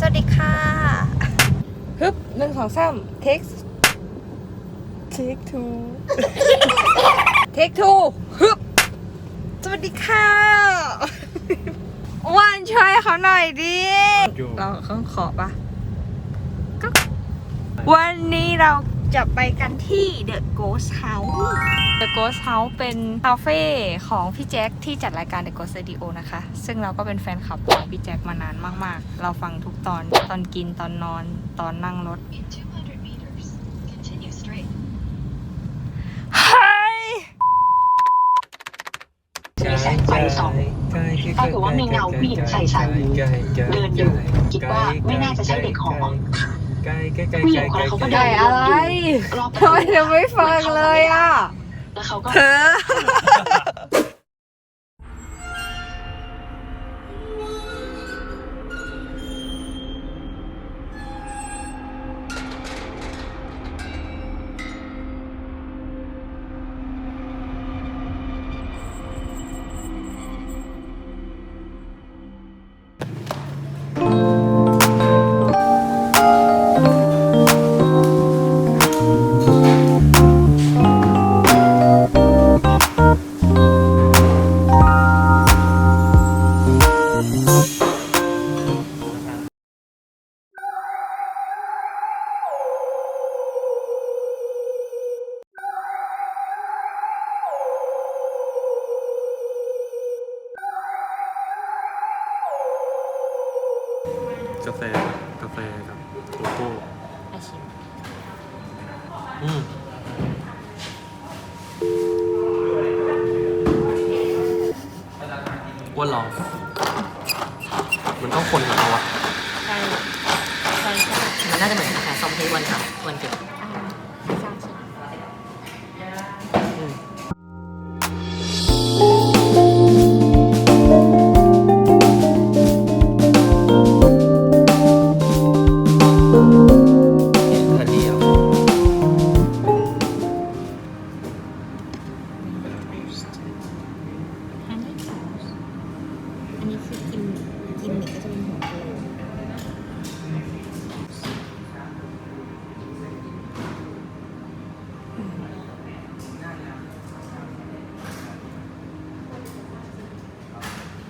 สวัสดีค่ะฮึบหนึ่งสองสามเทคเทคทูเทคทูฮึบสวัสดีค่ะวันช่วยเขาหน่อยดิอยู่เราข้างขอบปะก็วันนี้เรา จะไปกันที่ The Ghost House The Ghost House เป็นคาเฟ่ของพี่แจ็คที่จัดรายการ The Ghost Radio นะคะ ซึ่งเราก็เป็นแฟนคลับของพี่แจ็คมานานมาก ๆ เราฟังทุกตอนตอนกินตอนนอนตอนนั่งรถ In 200 meters, continue straight. เฮ้ยมีแสงไฟส่องปรากฏว่ามีเงาผู้หญิงใส่สายหูเดินอยู่คิดว่าไม่น่าจะใช่เด็กหอ ผู้หญิงคนนั้นเขาก็เดิไก่นอะไรรอบประทำไมตูเธอไม่ฟังเลยอะ แล้วเขาก็ เธอ อืมอ้ นนี้คือกินกินเด็กก็จะเป็นหัวกะโหลก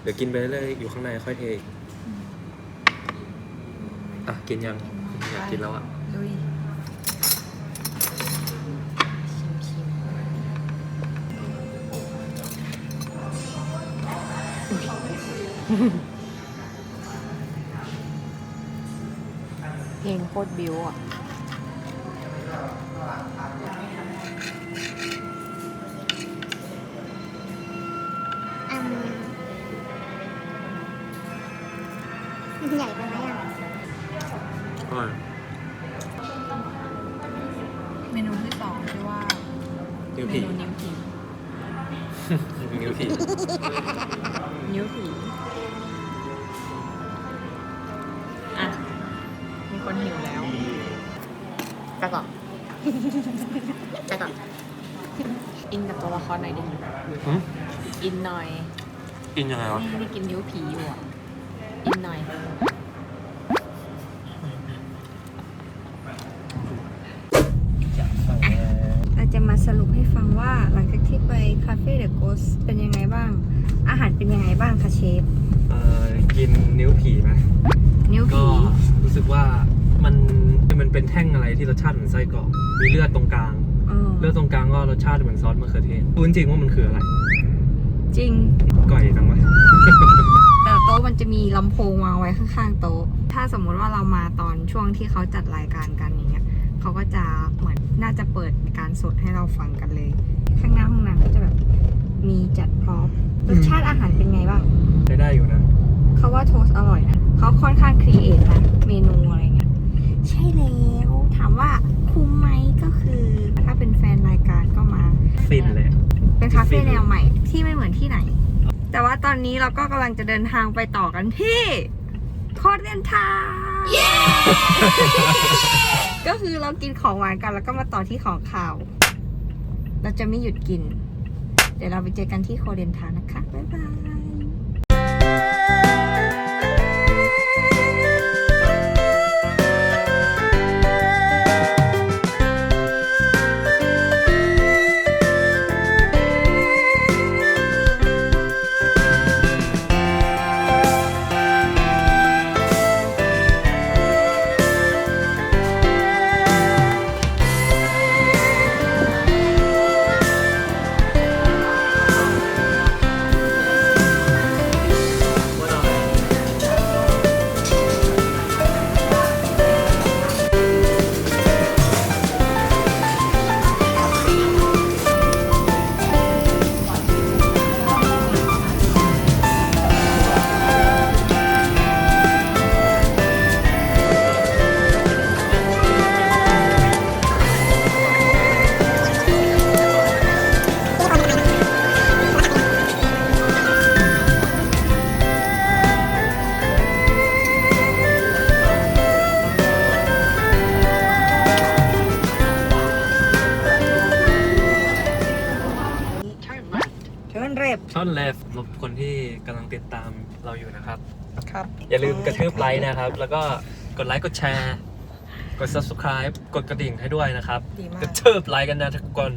เดี๋ยวกินไปเรื่อยๆอยู่ข้างในค่อยเทอีกอะ กินยังอยากกินแล้วอะ ลุย เพลงโคตรบิวอะใหญ่ไปไหมอะอร่อยเมนูที่สองชื่อว่านิ้วเมผีนูนิ้วผีนิ้วผี ไปก่อนไปก่อนอินกับตัวละครหน่อยดิหืมอินหน่อยกินยังไงวะนี่นี่กินนิ้วผีอยู่อะอินหน่อยเราจะมาสรุปให้ฟังว่าหลังจากที่ไปคาเฟ่เดอะโกสเป็นยังไงบ้าง อาหารเป็นยังไงบ้างคะเชฟ เอ่อกินนิ้วผีไหมนิ้วก็ผี รู้สึกว่า มันมันเป็นแท่งอะไรที่รสชาติเหมือนไส้กรอกมีเลือดตรงกลางเออเลือดตรงกลางก็รสชาติเหมือนซอสมะเขือเทศรู้จริงๆว่ามันคืออะไร จริงก่อยจังวะแต่โต๊ะมันจะมีลำโพงวางไว้ข้างๆโต๊ะ ถ้าสมมุติว่าเรามาตอนช่วงที่เขาจัดรายการกันอย่างเงี้ยเขาก็จะเหมือนน่าจะเปิดการสดให้เราฟังกันเลย ข้างหน้าห้องน้ำก็จะแบบมีจัดพร็อพรสชาติอาหารเป็นไงบ้างได้ได้อยู่นะเขาว่าโทสต์อร่อยนะเขาค่อนข้างครีเอทนะเมนูอะไรเงี้ย ใช่แล้วถามว่าคุ้มไหมก็คือถ้าเป็นแฟนรายการก็มาฟินเลย เป็นคาเฟ่แนวใหม่ที่ไม่เหมือนที่ไหน แต่ว่าตอนนี้เราก็กำลังจะเดินทางไปต่อกันที่โคเรียนทาวน์ก็คือเรากินของหวานกันแล้วก็มาต่อที่ของข่าว เราจะไม่หยุดกิน เดี๋ยวเราไปเจอกันที่โคเรียนทาวน์นะคะ บ๊ายบาย ช่อนเลฟสำหรับคนที่กำลังติดตามเราอยู่นะครับ ครับ อย่าลืมกระทืบไลค์นะครับ แล้วก็กดไลค์ กดแชร์ กด subscribe กดกระดิ่งให้ด้วยนะครับดีมาก กระทืบไลค์กันนะทุกคน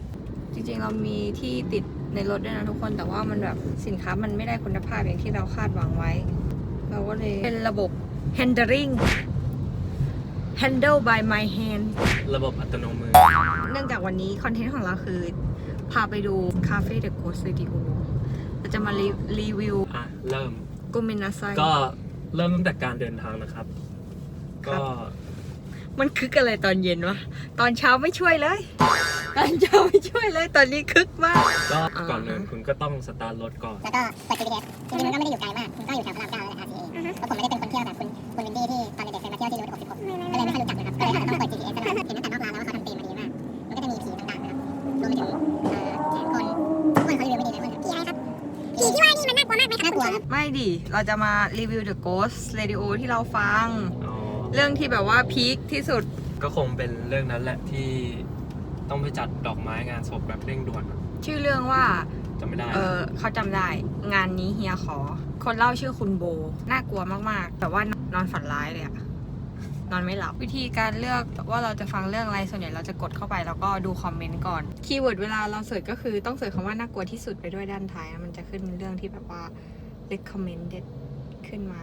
จริงๆ เรามีที่ติดในรถด้วยนะทุกคน แต่ว่ามันแบบสินค้ามันไม่ได้คุณภาพอย่างที่เราคาดหวังไว้ เราก็เลยเป็นระบบ handling handle by my hand ระบบอัตโนมือ เนื่องจากวันนี้คอนเทนต์ของเราคือ พาไปดูคาเฟ่เดอะโกสตูดิโอเรา จะมารีรีวิวอะเริ่มโกเมนาไซก็เริ่มตั้งแต่การเดินทางนะครับครัก็บมันคึกอะไรตอนเย็นวะ ตอนเช้าไม่ช่วยเลย ตอนเช้าไม่ช่วยเลย ตอนนี้คึกมาก ก็อ่าก่อนอื่นคุณก็ต้องสตาร์ทรถก่อน แล้วก็เปิด GPS จริงๆมันก็ไม่ได้อยู่ไกลมากมันก็อยู่แถวพระรามเก้าแล้วแหละ RCA เพราะผมไม่ได้เป็นคนเที่ยวแบบคุณคุณวินดี้ที่ตอนเด็กๆเคยมาเที่ยวที่รูท66ก็เลยไม่ค่อยรู้จักนะครับ ก็เลยอาจจะต้องเปิด GPS ไหมครับน่ากลัวครับไม่ดิ เราจะมารีวิว The Ghost Radio ที่เราฟัง อ๋อเรื่องที่แบบว่าพีคที่สุด ก็คงเป็นเรื่องนั้นแหละที่ต้องไปจัดดอกไม้งานศพแบบเร่งด่วนอะชื่อเรื่องว่า จำไม่ได้เออเขาจำได้ งานนี้เฮียขอ คนเล่าชื่อคุณโบ น่ากลัวมาก ๆ แต่ว่านอนฝันร้ายเลยอะนอนไม่หลับ วิธีการเลือกว่าเราจะฟังเรื่องอะไร ส่วนใหญ่เราจะกดเข้าไปแล้วก็ดูคอมเมนต์ก่อน คีย์เวิร์ดเวลาเราเสิร์ชก็คือต้องเสิร์ชคำว่าน่ากลัวที่สุดไปด้วยด้านท้ายนะมันจะขึ้นเรื่องที่แบบว่า recommended ขึ้นมา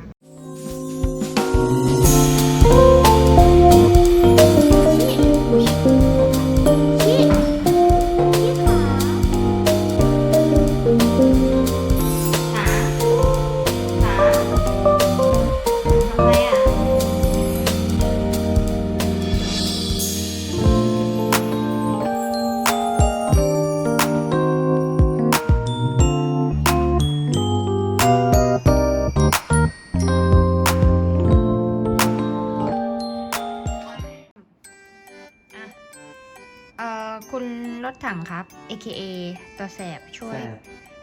ถถังครับ AKA ตัวแสบช่วย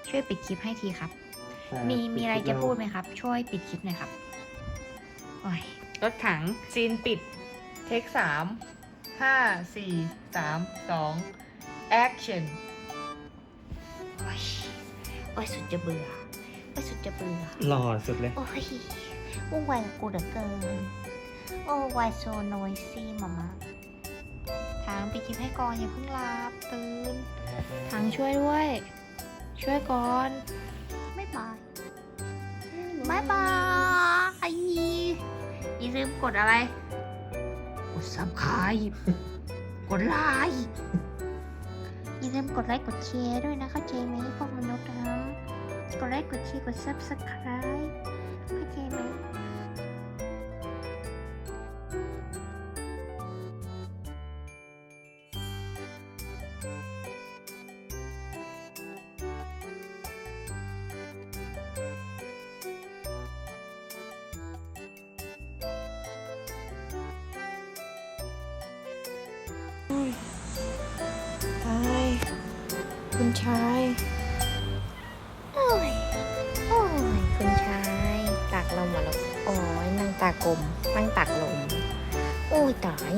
ช่วยปิดคลิปให้ทีครับ มีมีอะไรจะพูดไหมครับ ช่วยปิดคลิปหน่อยครับโอ้ยรถถังซีนปิด เทคสามห้าสี่สามสองแอคชั่นโอ้ยโอ้ยสุดจะเบื่อโอ้ยสุดจะเบื่อหล่อสุดเลย โอ้ยวุ่นวายกับกูเหลือเกิน โอ้วายโซโนยซี่มามาทางปิดคลิปให้ก่อนอย่าเพิ่งหลับตื่นทางช่วยด้วย ช่วยก่อนบ๊ายบายบ๊ายบายอย่าลืมกดอะไร กดซับคไยกดไลค์อย่าลืมกดไลค์กดแชร์ด้วยนะเข้าใจไหมพวกมนุษย์นะกดไลค์กดแชร์กดซับสไครต์เคุณชายโอ้ยโอ้ยคุณชายตากลมเหรอลูกโอ้ยนั่งตากลมนั่งตากลม โอ้ยตาย